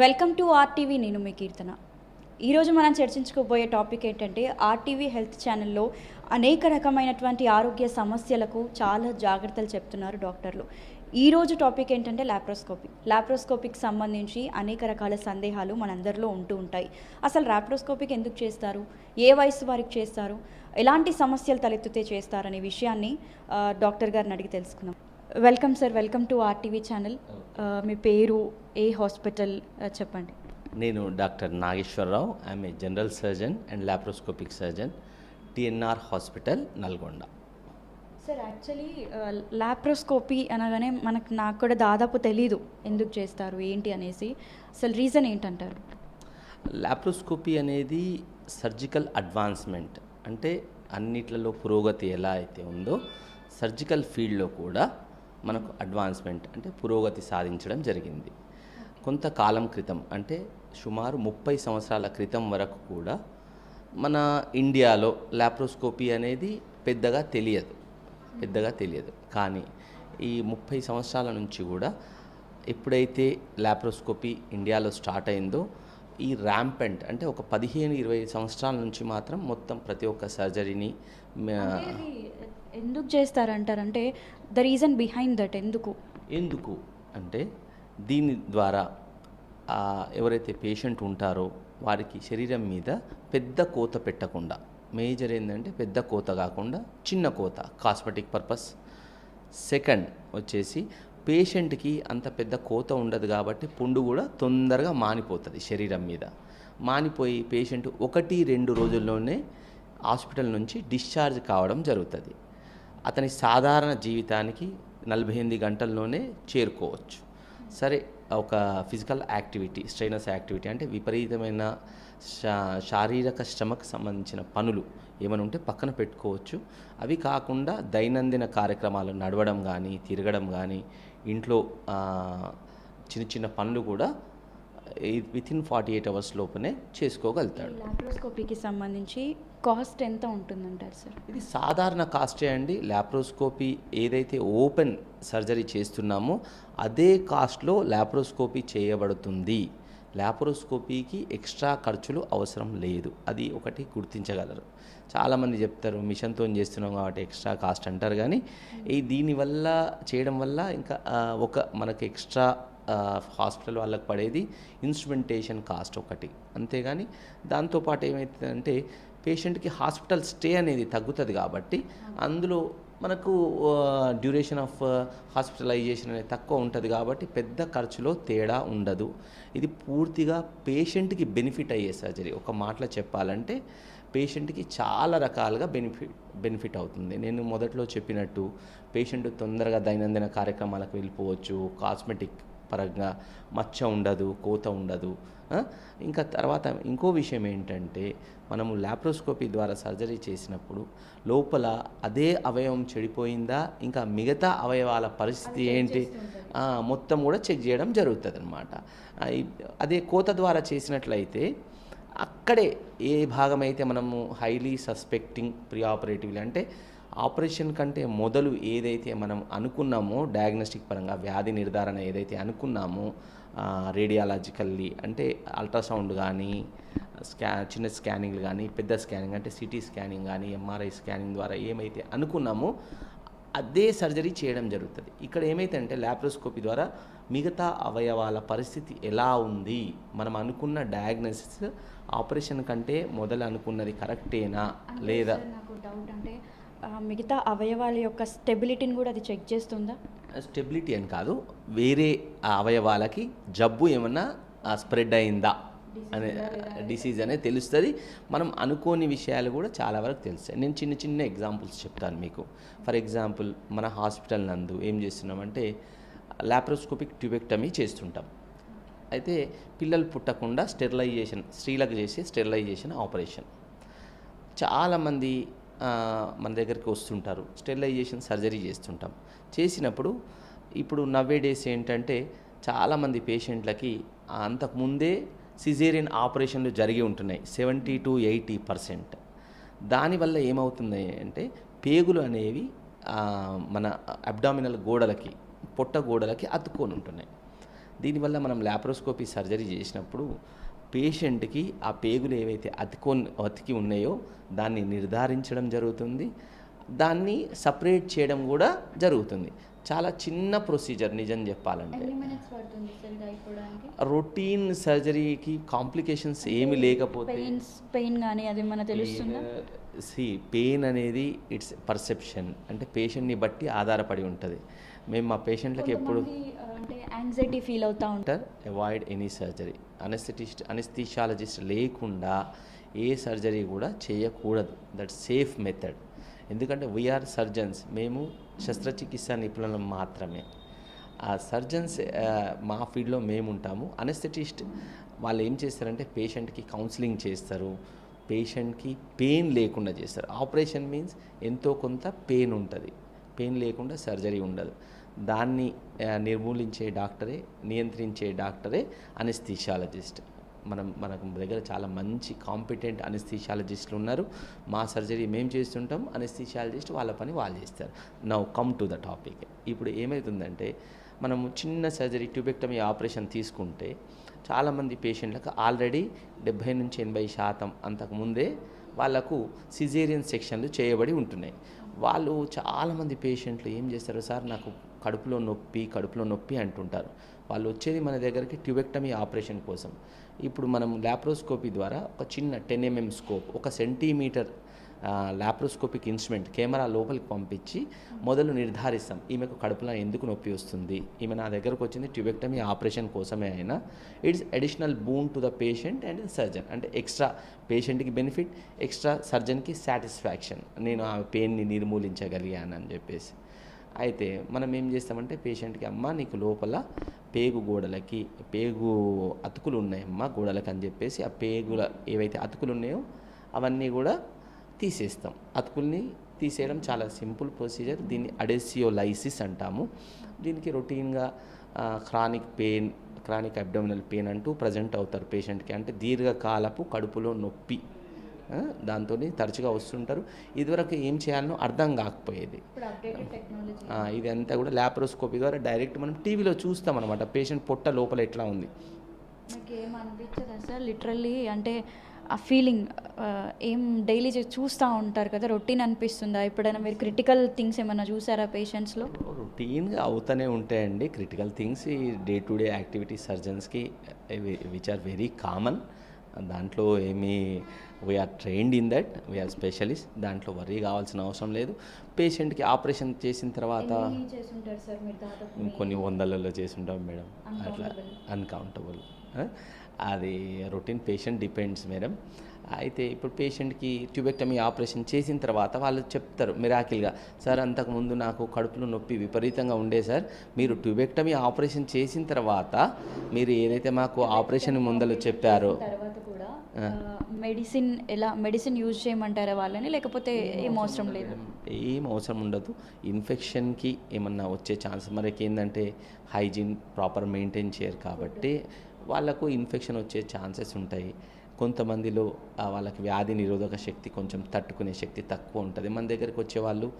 Welcome to RTV నేను మీ కీర్తన. ఈరోజు మనం చర్చించుకోబోయే టాపిక్ ఏంటంటే ఆర్టీవీ హెల్త్ ఛానల్లో అనేక రకమైనటువంటి ఆరోగ్య సమస్యలకు చాలా జాగ్రత్తలు చెప్తున్నారు డాక్టర్లు. ఈరోజు టాపిక్ ఏంటంటే ల్యాప్రోస్కోపీ ల్యాప్రోస్కోపీకి సంబంధించి అనేక రకాల సందేహాలు మనందరిలో ఉంటూ ఉంటాయి. అసలు లాప్రోస్కోపీకి ఎందుకు చేస్తారు? ఏ వయసు వారికి చేస్తారు? ఎలాంటి సమస్యలు తలెత్తితే చేస్తారనే విషయాన్ని డాక్టర్ గారిని అడిగి తెలుసుకున్నాం welcome sir welcome to RTV channel. ఆ, మీ పేరు ఏ హాస్పిటల్ ఆ, చెప్పండి. నేను doctor Nageswara Rao I'm a general surgeon and laparoscopic surgeon TNR hospital Nalgonda. Sir actually laparoscopy అనగానే మనకు నాకు కూడా దాదాపు తెలీదు ఎందుకు చేస్తారు ఏంటి అనేసి. అసలు రీజన్ ఏంటంటారు? లాప్రోస్కోపీ అనేది సర్జికల్ అడ్వాన్స్మెంట్. అంటే అన్నిట్లలో పురోగతి ఎలా అయితే ఉందో సర్జికల్ ఫీల్డ్లో కూడా మనకు అడ్వాన్స్మెంట్ అంటే పురోగతి సాధించడం జరిగింది. కొంతకాలం క్రితం అంటే సుమారు ముప్పై సంవత్సరాల క్రితం వరకు కూడా మన ఇండియాలో లాప్రోస్కోపీ అనేది పెద్దగా తెలియదు. పెద్దగా తెలియదు. కానీ ఈ ముప్పై సంవత్సరాల నుంచి కూడా ఎప్పుడైతే లాప్రోస్కోపీ ఇండియాలో స్టార్ట్ అయిందో ఈ ర్యాంపెంట్ అంటే ఒక పదిహేను ఇరవై సంవత్సరాల నుంచి మాత్రం మొత్తం ప్రతి ఒక్క సర్జరీని ఎందుకు చేస్తారంటారంటే ద రీజన్ బిహైండ్ దట్ ఎందుకు? ఎందుకు? అంటే దీని ద్వారా ఎవరైతే పేషెంట్ ఉంటారో వారికి శరీరం మీద పెద్ద కోత పెట్టకుండా మేజర్ ఏంటంటే పెద్ద కోత కాకుండా చిన్న కోత కాస్మెటిక్ పర్పస్ సెకండ్ వచ్చేసి పేషెంట్కి అంత పెద్ద కోత ఉండదు కాబట్టి పుండు కూడా తొందరగా మానిపోతుంది శరీరం మీద. మానిపోయి పేషెంట్ ఒకటి రెండు రోజుల్లోనే హాస్పిటల్ నుంచి డిశ్చార్జ్ కావడం జరుగుతుంది. అతని సాధారణ జీవితానికి నలభై ఎనిమిది గంటల్లోనే చేరుకోవచ్చు. సరే ఒక ఫిజికల్ యాక్టివిటీ స్ట్రైనస్ యాక్టివిటీ అంటే విపరీతమైన శారీరక శ్రమకు సంబంధించిన పనులు ఏమైనా ఉంటే పక్కన పెట్టుకోవచ్చు. అవి కాకుండా దైనందిన కార్యక్రమాలు నడవడం కానీ తిరగడం కానీ ఇంట్లో చిన్న చిన్న పనులు కూడా within forty eight hours లోపనే చేసుకోగలుగుతాడు. లాప్రోస్కోపీకి సంబంధించి కాస్ట్ ఎంత ఉంటుందంటారు సార్ ఇది సాధారణ కాస్టే అండి. ల్యాప్రోస్కోపీ ఏదైతే ఓపెన్ సర్జరీ చేస్తున్నామో అదే కాస్ట్లో ల్యాప్రోస్కోపీ చేయబడుతుంది. ల్యాప్రోస్కోపీకి ఎక్స్ట్రా ఖర్చులు అవసరం లేదు. అది ఒకటి గుర్తించగలరు. చాలామంది చెప్తారు మిషన్తో చేస్తున్నాం కాబట్టి ఎక్స్ట్రా కాస్ట్ అంటారు కానీ ఈ దీనివల్ల చేయడం వల్ల ఇంకా ఒక మనకు ఎక్స్ట్రా హాస్పిటల్ వాళ్ళకి పడేది ఇన్స్ట్రుమెంటేషన్ కాస్ట్ ఒకటి. అంతేగాని దాంతోపాటు ఏమవుతుందంటే పేషెంట్కి హాస్పిటల్ స్టే అనేది తగ్గుతుంది కాబట్టి అందులో మనకు డ్యూరేషన్ ఆఫ్ హాస్పిటలైజేషన్ అనేది తక్కువ ఉంటుంది కాబట్టి పెద్ద ఖర్చులో తేడా ఉండదు. ఇది పూర్తిగా పేషెంట్కి బెనిఫిట్ అయ్యే సర్జరీ. ఒక మాటలో చెప్పాలంటే పేషెంట్కి చాలా రకాలుగా బెనిఫిట్ బెనిఫిట్ అవుతుంది. నేను మొదట్లో చెప్పినట్టు పేషెంట్ తొందరగా దైనందిన కార్యక్రమాలకు వెళ్ళిపోవచ్చు కాస్మెటిక్ పరంగా మచ్చ ఉండదు కోత ఉండదు? ఇంకా తర్వాత ఇంకో విషయం ఏంటంటే మనము లాప్రోస్కోపీ ద్వారా సర్జరీ చేసినప్పుడు లోపల అదే అవయవం చెడిపోయిందా ఇంకా మిగతా అవయవాల పరిస్థితి ఏంటి? మొత్తం కూడా చెక్ చేయడం జరుగుతుంది అనమాట అదే కోత ద్వారా చేసినట్లయితే అక్కడే ఏ భాగం అయితే మనము హైలీ సస్పెక్టింగ్ ప్రీ ఆపరేటివ్లీ అంటే ఆపరేషన్ కంటే మొదలు ఏదైతే మనం అనుకున్నామో డయాగ్నోస్టిక్ పరంగా వ్యాధి నిర్ధారణ ఏదైతే అనుకున్నామో రేడియాలజికల్లీ అంటే అల్ట్రాసౌండ్ కానీ స్కా చిన్న స్కానింగ్లు కానీ పెద్ద స్కానింగ్ అంటే సిటీ స్కానింగ్ కానీ ఎంఆర్ఐ స్కానింగ్ ద్వారా ఏమైతే అనుకున్నామో అదే సర్జరీ చేయడం జరుగుతుంది. ఇక్కడ ఏమైతే అంటే ల్యాప్రోస్కోపీ ద్వారా మిగతా అవయవాల పరిస్థితి ఎలా ఉంది? మనం అనుకున్న డయాగ్నోసిస్ ఆపరేషన్ కంటే మొదలు అనుకున్నది కరెక్టేనా లేదా? డౌట్ అంటే మిగతా అవయవాల యొక్క స్టెబిలిటీని కూడా అది చెక్ చేస్తుందా? స్టెబిలిటీ అని కాదు వేరే అవయవాలకి జబ్బు ఏమన్నా స్ప్రెడ్ అయిందా అనే డిసీజ్ అనేది. తెలుస్తుంది. మనం అనుకోని విషయాలు కూడా చాలా వరకు తెలుస్తాయి. నేను చిన్న చిన్న ఎగ్జాంపుల్స్ చెప్తాను మీకు. ఫర్ ఎగ్జాంపుల్ మన హాస్పిటల్ నందు ఏం చేస్తున్నామంటే లాప్రోస్కోపిక్ ట్యూబెక్టమీ చేస్తుంటాం. అయితే పిల్లలు పుట్టకుండా స్టెరిలైజేషన్ స్త్రీలకు చేసే స్టెరిలైజేషన్ ఆపరేషన్. చాలామంది మన దగ్గరికి వస్తుంటారు. స్టెరిలైజేషన్ సర్జరీ చేస్తుంటాం. చేసినప్పుడు ఇప్పుడు నవ్వే డేస్ ఏంటంటే చాలామంది పేషెంట్లకి అంతకుముందే సిజేరియన్ ఆపరేషన్లు జరిగి ఉంటున్నాయి. Seventy to eighty percent. దానివల్ల ఏమవుతుంది అంటే పేగులు అనేవి మన అబ్డామినల్ గోడలకి పొట్ట గోడలకి అతుక్కొని ఉంటున్నాయి. దీనివల్ల మనం ల్యాప్రోస్కోపీ సర్జరీ చేసినప్పుడు పేషెంట్కి ఆ పేగులు ఏవైతే అతికో అతికి ఉన్నాయో దాన్ని నిర్ధారించడం జరుగుతుంది. దాన్ని సపరేట్ చేయడం కూడా జరుగుతుంది. చాలా చిన్న ప్రొసీజర్ నిజం చెప్పాలంటే. రొటీన్ సర్జరీకి కాంప్లికేషన్స్ ఏమి లేకపోతే పెయిన్ కానీ అది మన తెలుస్తుందా? సి పెయిన్ అనేది ఇట్స్ పర్సెప్షన్. అంటే పేషెంట్ని బట్టి ఆధారపడి ఉంటుంది. మేము మా పేషెంట్లకి ఎప్పుడు అంటే యాంగ్జైటీ ఫీల్ అవుతూ ఉంటారు. Avoid any surgery. Anaesthetist anaesthesiologist లేకుండా ఏ సర్జరీ కూడా చేయకూడదు. దట్ సేఫ్ మెథడ్ ఎందుకంటే వీఆర్ సర్జన్స్ మేము శస్త్రచికిత్స నిపుణులం మాత్రమే. ఆ సర్జన్స్ మా ఫీల్డ్లో మేము ఉంటాము. అనస్థెటిస్ట్ వాళ్ళు ఏం చేస్తారంటే పేషెంట్కి కౌన్సిలింగ్ చేస్తారు. పేషెంట్కి పెయిన్ లేకుండా చేస్తారు. ఆపరేషన్ మీన్స్ ఎంతో కొంత పెయిన్ ఉంటుంది. పెయిన్ లేకుండా సర్జరీ ఉండదు. దాన్ని నిర్మూలించే డాక్టరే నియంత్రించే డాక్టరే అనస్థీషియాలజిస్ట్ మనం మనకు దగ్గర చాలా మంచి కాంపిటెంట్ అనస్థీషియాలజిస్టులు ఉన్నారు. మా సర్జరీ మేము చేస్తుంటాం అనస్థీషియాలజిస్ట్ వాళ్ళ పని వాళ్ళు చేస్తారు. Now come to the topic ఇప్పుడు ఏమవుతుందంటే మనము చిన్న సర్జరీ ట్యూబెక్టమీ ఆపరేషన్ తీసుకుంటే చాలామంది పేషెంట్లకు ఆల్రెడీ డెబ్భై నుంచి ఎనభై శాతం అంతకుముందే వాళ్ళకు సిజేరియన్ సెక్షన్లు చేయబడి ఉంటున్నాయి. వాళ్ళు చాలామంది పేషెంట్లు ఏం చేస్తారు సార్ నాకు కడుపులో నొప్పి కడుపులో నొప్పి అంటుంటారు. వాళ్ళు వచ్చేది మన దగ్గరికి ట్యూబెక్టమీ ఆపరేషన్ కోసం. ఇప్పుడు మనం ల్యాప్రోస్కోపీ ద్వారా ఒక చిన్న టెన్ ఎంఎం స్కోప్ ఒక సెంటీమీటర్ ల్యాప్రోస్కోపిక్ ఇన్స్ట్రుమెంట్ కెమెరా లోపలికి పంపించి మొదలు నిర్ధారిస్తాం. ఈమెకు కడుపులో ఎందుకు నొప్పి వస్తుంది? ఈమె నా దగ్గరకు వచ్చింది ట్యూబెక్టమీ ఆపరేషన్ కోసమే అయినా. It's additional boon to the patient and surgeon అంటే ఎక్స్ట్రా పేషెంట్కి బెనిఫిట్ ఎక్స్ట్రా సర్జన్కి సాటిస్ఫాక్షన్ నేను ఆ పెయిన్ని నిర్మూలించగలిగాను అని చెప్పేసి. అయితే మనం ఏం చేస్తామంటే పేషెంట్కి అమ్మ నీకు లోపల పేగు గోడలకి పేగు అతుకులు ఉన్నాయమ్మ గోడలకి అని చెప్పేసి ఆ పేగుల ఏవైతే అతుకులు ఉన్నాయో అవన్నీ కూడా తీసేస్తాం. అతుకుల్ని తీసేయడం చాలా సింపుల్ ప్రొసీజర్. దీన్ని అడెసియోలైసిస్ అంటాము. దీనికి రొటీన్గా chronic pain chronic abdominal pain అంటూ ప్రజెంట్ అవుతారు పేషెంట్కి. అంటే దీర్ఘకాలపు కడుపులో నొప్పి దాంతో తరచుగా వస్తుంటారు. ఇదివరకు ఏం చేయాలనో అర్థం కాకపోయేది. ఇదంతా కూడా ల్యాప్రోస్కోపీ ద్వారా డైరెక్ట్ మనం టీవీలో చూస్తాం అనమాట పేషెంట్ పొట్ట లోపల ఎట్లా ఉంది? లిటరల్లీ అంటే ఆ ఫీలింగ్ ఏం డైలీ చూస్తూ ఉంటారు కదా రొటీన్ అనిపిస్తుందా? ఎప్పుడైనా మీరు క్రిటికల్ థింగ్స్ ఏమైనా చూసారా పేషెంట్స్లో రొటీన్గా అవుతూనే ఉంటాయండి. క్రిటికల్ థింగ్స్ ఈ డే టు డే యాక్టివిటీ సర్జన్స్కి విచ్ ఆర్ వెరీ కామన్ దాంట్లో ఏమీ we are trained in that we are specialist దాంట్లో వరీ కావాల్సిన అవసరం లేదు. పేషెంట్కి ఆపరేషన్ చేసిన తర్వాత కొన్ని వందలలో చేసుంటాం మేడం. అట్లా. అన్కౌంటబుల్ అది రొటీన్ పేషెంట్ డిపెండ్స్ మేడం. అయితే ఇప్పుడు పేషెంట్కి ట్యూబెక్టమీ ఆపరేషన్ చేసిన తర్వాత వాళ్ళు చెప్తారు మిరాకిల్గా సార్ అంతకుముందు నాకు కడుపులో నొప్పి విపరీతంగా ఉండే సార్. మీరు ట్యూబెక్టమీ ఆపరేషన్ చేసిన తర్వాత మీరు ఏదైతే మాకు ఆపరేషన్ ముందలు చెప్పారో మెడిసిన్ ఎలా మెడిసిన్ యూజ్ చేయమంటారా వాళ్ళని? లేకపోతే ఏం అవసరం లేదు? ఏం అవసరం ఉండదు. ఇన్ఫెక్షన్కి ఏమన్నా వచ్చే ఛాన్స్ మనకి ఏంటంటే హైజీన్ ప్రాపర్ మెయింటైన్ చేయరు కాబట్టి వాళ్ళకు ఇన్ఫెక్షన్ వచ్చే ఛాన్సెస్ ఉంటాయి. కొంతమందిలో వాళ్ళకి వ్యాధి నిరోధక శక్తి కొంచెం తట్టుకునే శక్తి తక్కువ ఉంటుంది. మన దగ్గరికి వచ్చే వాళ్ళు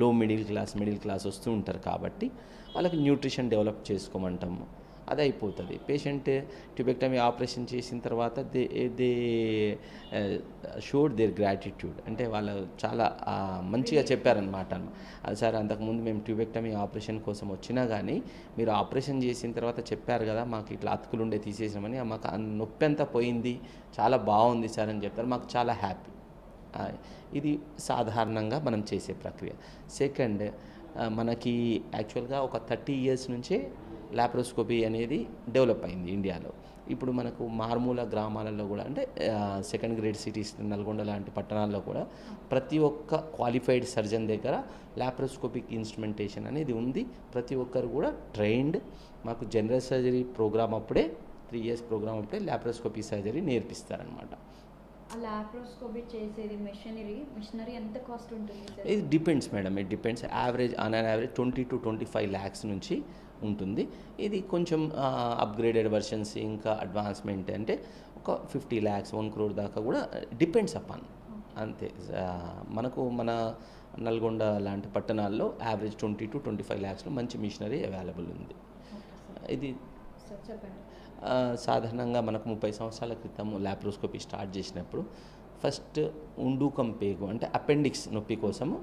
లో మిడిల్ క్లాస్ మిడిల్ క్లాస్ వస్తూ ఉంటారు కాబట్టి వాళ్ళకి న్యూట్రిషన్ డెవలప్ చేసుకోమంటాము. అది అయిపోతుంది పేషెంట్ ట్యూబెక్టమీ ఆపరేషన్ చేసిన తర్వాత they they showed their gratitude. అంటే వాళ్ళు చాలా మంచిగా చెప్పారనమాట అది సార్ అంతకుముందు మేము ట్యూబెక్టమీ ఆపరేషన్ కోసం వచ్చినా కానీ మీరు ఆపరేషన్ చేసిన తర్వాత చెప్పారు కదా మాకు ఇట్లా అతుకులు ఉండే తీసేసామని "ఆ, మాకు నొప్పి అంతా పోయింది చాలా బాగుంది సార్ అని చెప్తారు. మాకు చాలా హ్యాపీ. ఇది సాధారణంగా మనం చేసే ప్రక్రియ. సెకండ్ మనకి యాక్చువల్గా ఒక థర్టీ ఇయర్స్ నుంచే ల్యాప్రోస్కోపీ అనేది డెవలప్ అయింది ఇండియాలో. ఇప్పుడు మనకు మారుమూల గ్రామాలలో కూడా అంటే సెకండ్ గ్రేడ్ సిటీస్ నల్గొండ లాంటి పట్టణాల్లో కూడా ప్రతి ఒక్క క్వాలిఫైడ్ సర్జన్ దగ్గర ల్యాప్రోస్కోపిక్ ఇన్స్ట్రుమెంటేషన్ అనేది ఉంది. ప్రతి ఒక్కరు కూడా ట్రైన్డ్ మాకు జనరల్ సర్జరీ ప్రోగ్రామ్ అప్పుడే త్రీ ఇయర్స్ ప్రోగ్రామ్ అప్పుడే ల్యాప్రోస్కోపీ సర్జరీ నేర్పిస్తారనమాట ఆ లాప్రోస్కోపీ చేసేది మెషినరీ మిషనరీ ఎంత కాస్ట్ ఉంటుంది ఇది depends madam it depends average on an average twenty to twenty five lakhs నుంచి ఉంటుంది. ఇది కొంచెం అప్గ్రేడెడ్ వర్షన్స్ ఇంకా అడ్వాన్స్మెంట్ అంటే ఒక ఫిఫ్టీ ల్యాక్స్ వన్ క్రోర్ దాకా కూడా డిపెండ్స్ అపాన్ అంతే. మనకు మన నల్గొండ లాంటి పట్టణాల్లో average twenty to twenty five ల్యాక్స్లో మంచి మిషనరీ అవైలబుల్ ఉంది. ఇది సాధారణంగా మనకు ముప్పై సంవత్సరాల క్రితం ల్యాప్రోస్కోపీ స్టార్ట్ చేసినప్పుడు ఫస్ట్ ఉండుకం పేగు అంటే అపెండిక్స్ నొప్పి కోసము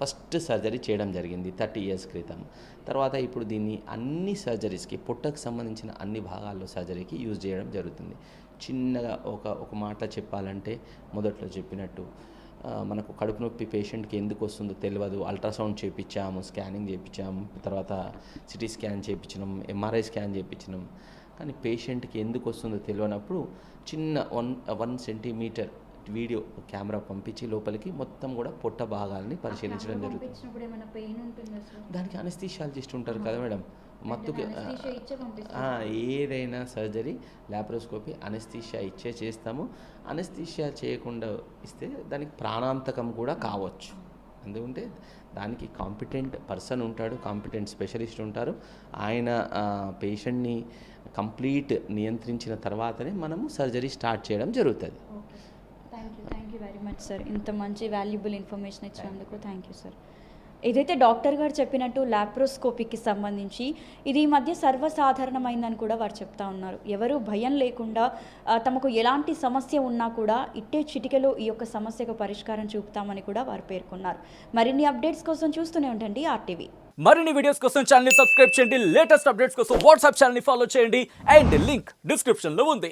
ఫస్ట్ సర్జరీ చేయడం జరిగింది థర్టీ ఇయర్స్ క్రితం. తర్వాత ఇప్పుడు దీన్ని అన్ని సర్జరీస్కి పొట్టకు సంబంధించిన అన్ని భాగాల్లో సర్జరీకి యూజ్ చేయడం జరుగుతుంది. చిన్నగా ఒక ఒక మాట చెప్పాలంటే మొదట్లో చెప్పినట్టు మనకు కడుపు నొప్పి పేషెంట్కి ఎందుకు వస్తుందో తెలియదు అల్ట్రాసౌండ్ చేయించాము స్కానింగ్ చేయించాము తర్వాత సిటీ స్కాన్ చేయించినాం ఎంఆర్ఐ స్కాన్ చేయించినాం కానీ పేషెంట్కి ఎందుకు వస్తుందో తెలియనప్పుడు చిన్న one one centimetre video camera పంపించి లోపలికి మొత్తం కూడా పొట్ట భాగాల్ని పరిశీలించడం జరుగుతుంది. దానికి అనస్థీషియాలజిస్ట్ ఉంటారు కదా మేడం. మత్తుకి ఏదైనా సర్జరీ లాప్రోస్కోపీ అనస్థీషియా ఇచ్చే చేస్తాము. అనస్థీషియా చేయకుండా ఇస్తే దానికి ప్రాణాంతకం కూడా కావచ్చు. ఎందుకంటే దానికి కాంపిటెంట్ పర్సన్ ఉంటాడు కాంపిటెంట్ స్పెషలిస్ట్ ఉంటారు. ఆయన పేషెంట్ని కంప్లీట్ నియంత్రించిన తర్వాతనే మనము సర్జరీ స్టార్ట్ చేయడం జరుగుతుంది okay thank you thank you very much sir. ఇంత మంచి వాల్యుబుల్ ఇన్ఫర్మేషన్ ఇచ్చినందుకు థ్యాంక్ యూ సార్. ఏదైతే డాక్టర్ గారు చెప్పినట్టు లాప్రోస్కోపీకి సంబంధించి ఇది ఈ మధ్య సర్వసాధారణమైందని కూడా వారు చెప్తా ఉన్నారు. ఎవరు భయం లేకుండా తమకు ఎలాంటి సమస్య ఉన్నా కూడా ఇట్టే చిటికెలో ఈ యొక్క సమస్యకు పరిష్కారం చూపుతామని కూడా వారు పేర్కొన్నారు. మరిన్ని అప్డేట్స్ కోసం చూస్తూనే ఉండండి ఆర్టీవీ. మరిన్ని వీడియోస్ కోసం ఛానల్ సబ్స్క్రైబ్ చేయండి. లేటెస్ట్ అప్డేట్స్ కోసం వాట్సాప్ ఛానల్ ఫాలో చేయండి. అండ్ లింక్ డిస్క్రిప్షన్లో ఉంది.